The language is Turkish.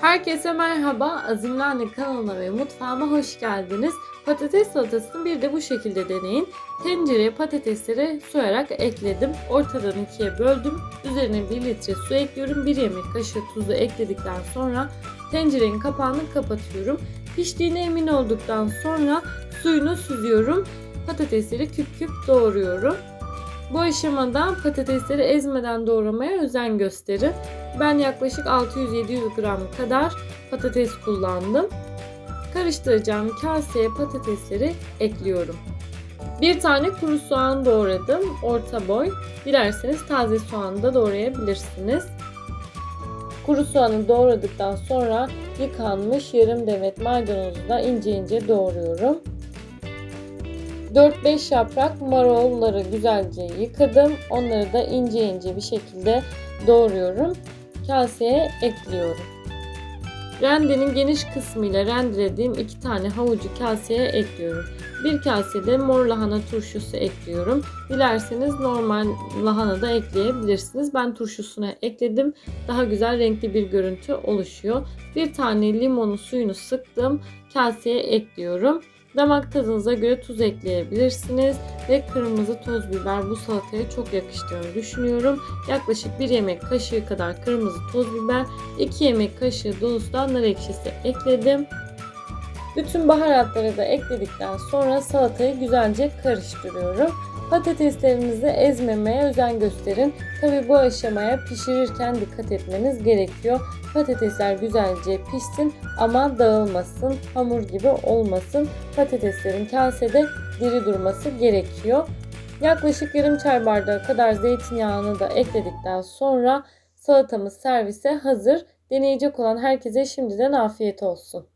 Herkese merhaba. Azimli Anne kanalına ve mutfağıma hoş geldiniz. Patates salatasını bir de bu şekilde deneyin. Tencereye patatesleri soyarak ekledim. Ortadan ikiye böldüm. Üzerine 1 litre su ekliyorum. 1 yemek kaşığı tuzu ekledikten sonra tencerenin kapağını kapatıyorum. Piştiğine emin olduktan sonra suyunu süzüyorum. Patatesleri küp küp doğruyorum. Bu aşamada patatesleri ezmeden doğramaya özen gösterin. Ben yaklaşık 600-700 gram kadar patates kullandım. Karıştıracağım kaseye patatesleri ekliyorum. Bir tane kuru soğan doğradım. Orta boy. Dilerseniz taze soğan da doğrayabilirsiniz. Kuru soğanı doğradıktan sonra yıkanmış yarım demet maydanozu da ince ince doğruyorum. 4-5 yaprak marolları güzelce yıkadım. Onları da ince ince bir şekilde doğruyorum. Kaseye ekliyorum. Rendenin geniş kısmıyla rendelediğim iki tane havucu kaseye ekliyorum. Bir kasede mor lahana turşusu ekliyorum. Dilerseniz normal lahana da ekleyebilirsiniz. Ben turşusuna ekledim. Daha güzel renkli bir görüntü oluşuyor. Bir tane limonu suyunu sıktım. Kaseye ekliyorum. Damak tadınıza göre tuz ekleyebilirsiniz ve kırmızı toz biber bu salataya çok yakıştığını düşünüyorum. Yaklaşık 1 yemek kaşığı kadar kırmızı toz biber, 2 yemek kaşığı dolusu da nar ekşisi ekledim. Bütün baharatları da ekledikten sonra salatayı güzelce karıştırıyorum. Patateslerinizi ezmemeye özen gösterin. Tabi bu aşamaya pişirirken dikkat etmeniz gerekiyor. Patatesler güzelce pişsin ama dağılmasın, hamur gibi olmasın. Patateslerin kasede diri durması gerekiyor. Yaklaşık yarım çay bardağı kadar zeytinyağını da ekledikten sonra salatamız servise hazır. Deneyecek olan herkese şimdiden afiyet olsun.